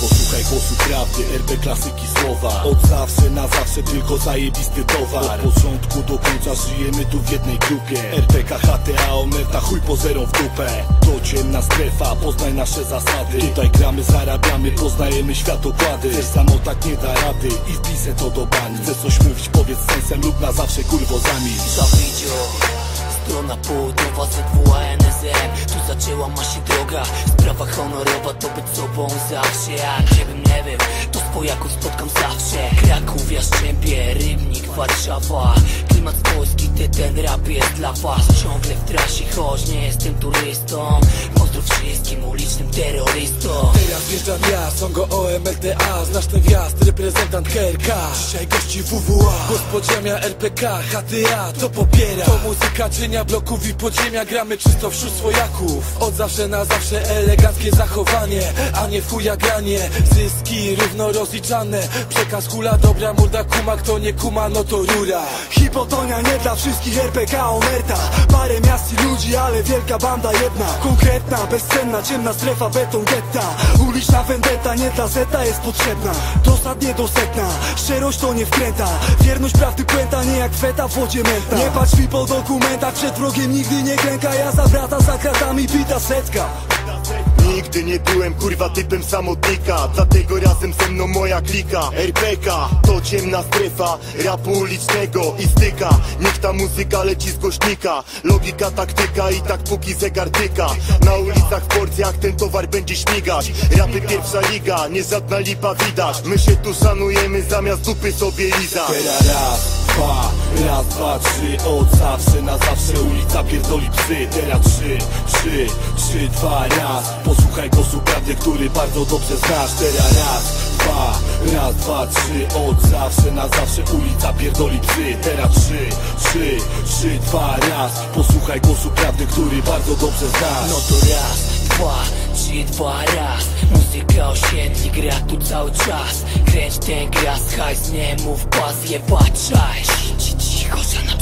posłuchaj głosu prawdy RP klasyki słowa. Od zawsze na zawsze tylko zajebisty towar. Od początku do końca żyjemy tu w jednej grupie. RPK, HTA, Omerta, chuj pozerą w dupę. To ciemna strefa, poznaj nasze zasady. Tutaj gramy, zarabiamy, poznajemy światokłady. Chcesz samo tak nie da rady i wpisę to do bani. Chcesz coś mówić, powiedz sensem lub na zawsze kurwo Zawidzio Strona południowa ZWA NSM Tu zaczęła ma się droga. Sprawa honorowa to być sobą zawsze. A gdziebym nie wiem To swojaków spotkam zawsze. Kraków, Jastrzębie, Rybnik, Warszawa. Klimat z Polski, ty ten rap jest dla was. Ciągle w trasie, choć nie jestem turystą. Pozdrów wszystkim ulicznym terrorystom Teraz wjeżdżam ja, songo OMLTA Znasz ten wjazd, reprezentant KRK Dzisiaj gości WWA Głos podziemia RPK, HTA to popiera. To muzyka cienia bloków i podziemia Gramy czysto wśród swojaków. Od zawsze na zawsze eleganckie zachowanie A nie w chuja granie. Zyski równo rozliczane Przekaz hula, dobra morda kuma Kto nie kuma, no to rura. Hipotonia nie dla wszystkich RPK omerta. Parę miast i ludzi, ale wielka banda jedna. Konkretna, bezcenna, ciemna strefa, beton getta. Uliczna vendetta, nie dla zeta jest potrzebna. Dosadnie do setna, szczerość to nie wkręta. Wierność prawdy puenta, nie jak feta w wodzie menta Nie patrz mi po dokumentach, przed wrogiem nigdy nie klęka Ja za brata, za kratami bita setka Nigdy nie byłem kurwa typem samotnika. Dlatego razem ze mną moja klika RPK to ciemna strefa Rapu ulicznego i styka. Niech ta muzyka leci z głośnika. Logika, taktyka i tak póki zegar tyka. Na ulicach, w porcjach ten towar będzie śmigać. Rapy pierwsza liga, nie żadna lipa widać. My się tu szanujemy zamiast dupy sobie raz, dwa, raz, dwa, trzy. Od zawsze na zawsze ulica pierdoli psy. Teraz trzy, trzy, trzy, dwa, raz. Posłuchaj głosu prawdy, który bardzo dobrze znasz. Teraz raz, dwa, raz, dwa, trzy. Od zawsze na zawsze ulica pierdoli psy. Teraz trzy, trzy, trzy, dwa, raz. Posłuchaj głosu prawdy, który bardzo dobrze znasz. No to raz, dwa, trzy, dwa, raz. Muzyka osiedli, gra tu cały czas. Kręć ten gras, hajs, nie mów, pas, jebać, czaj Ci- Cicho, psach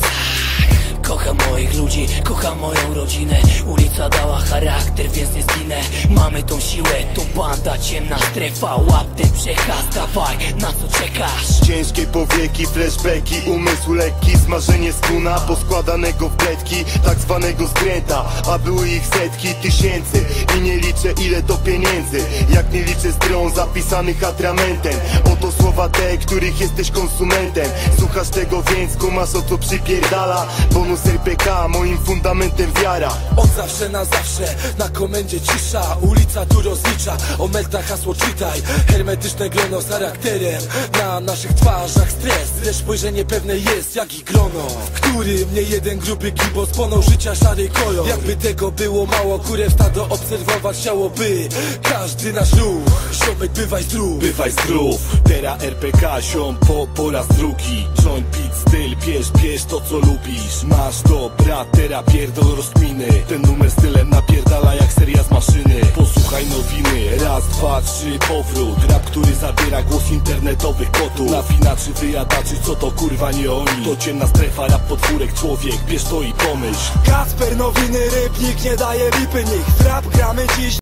Kocham moich ludzi, kocham moją rodzinę. Ulica dała charakter, więc nie zginę. Mamy tą siłę, to banda, ciemna. Strefa Łap ten przekaz, dawaj, na co czekasz? Ciężkie powieki, flashbacki, umysł lekki Smażenie skuna poskładanego w kletki Tak zwanego skręta, a były ich setki tysięcy I nie liczę ile to pieniędzy. Jak nie liczę stron zapisanych atramentem. Oto słowa te, których jesteś konsumentem. Słuchasz tego więc kumasz o co przypierdala. Bonus RPK, moim fundamentem wiara. Od zawsze na zawsze, na komendzie cisza. Ulica tu rozlicza, omelta hasło czytaj. Hermetyczne grono z charakterem Na naszych twarzach stres. Lecz spojrzenie pewne jest jak i grono W którym nie jeden gruby gibo spłonął życia szary kolor. Jakby tego było mało, kurę stado obserwować chciałoby Każdy nasz ruch, ziomek bywaj zdrów. Bywaj zdrów, teraz RPK ziom po, po raz drugi. Joint beat styl, bierz, bierz to co lubisz. Masz to, brat, teraz pierdol rozkminy. Ten numer stylem napierdala jak seria z maszyny. Posłuchaj nowiny, raz, dwa, trzy, powrót. Rap, który zabiera głos internetowych kotów. Nafinaczy, wyjadaczy, co to kurwa nie oni? To ciemna strefa, rap potwórek, człowiek, bierz to i pomyśl. Kacper, nowiny, rybnik, nie daje lipy W rap gramy dziś